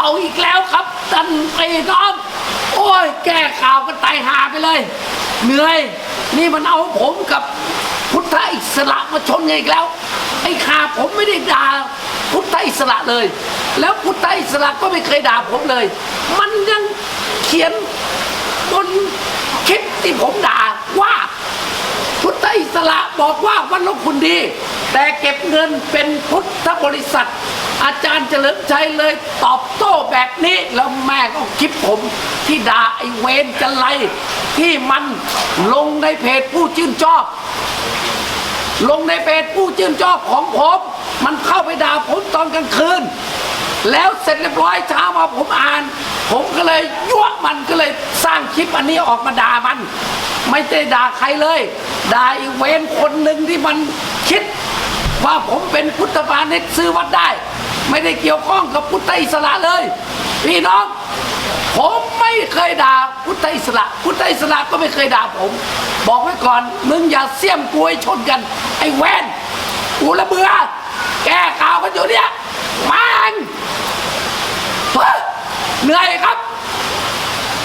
เอาอีกแล้วครับท่านไอ้น้องโอ้ยแก้ข่าวกันตายหาไปเลย เหนื่อย นี่มันเอาผมกับพุทธอิสระมาชนกันอีกแล้วไอ้ข่าผมไม่ได้ด่าพุทธอิสระเลย แล้วพุทธอิสระก็ไม่เคยด่าผมเลย มันยังเขียนบนคลิปที่ผมด่าว่าพุทธอิสระบอกว่าวันลบคุณดี แต่เก็บเงินเป็นพุทธบริษัท อาจารย์เฉลิมชัยเลยตอบโต้แบบนี้ แล้วแม่ก็คลิปผมที่ด่าไอเวนจันไรที่มันลงในเพจผู้ชื่นชอบ ลงในเพจผู้ชื่นชอบของผม มันเข้าไปด่าผมตอนกลางคืน แล้วเสร็จเรียบร้อยเช้ามาผมอ่าน ผมก็เลยยั่วมันก็เลยสร้างคลิปอันนี้ออกมาด่ามัน ไม่ได้ด่าใครเลยด่าไอีเวนคนหนึ่งที่มันคิด ว่าผมเป็นพุทธบาลเนตซื้อวัดได้ ไม่ได้เกี่ยวข้องกับพุทธอิสระเลย พี่น้อง ผมไม่เคยด่าพุทธอิสระ พุทธอิสระก็ไม่เคยด่าผม บอกไว้ก่อนมึงอย่าเสี่ยมกวยชนกัน ไอ้แวนกูละเบือแก้ข่าวกันอยู่เนี่ยมันเหนื่อยครับ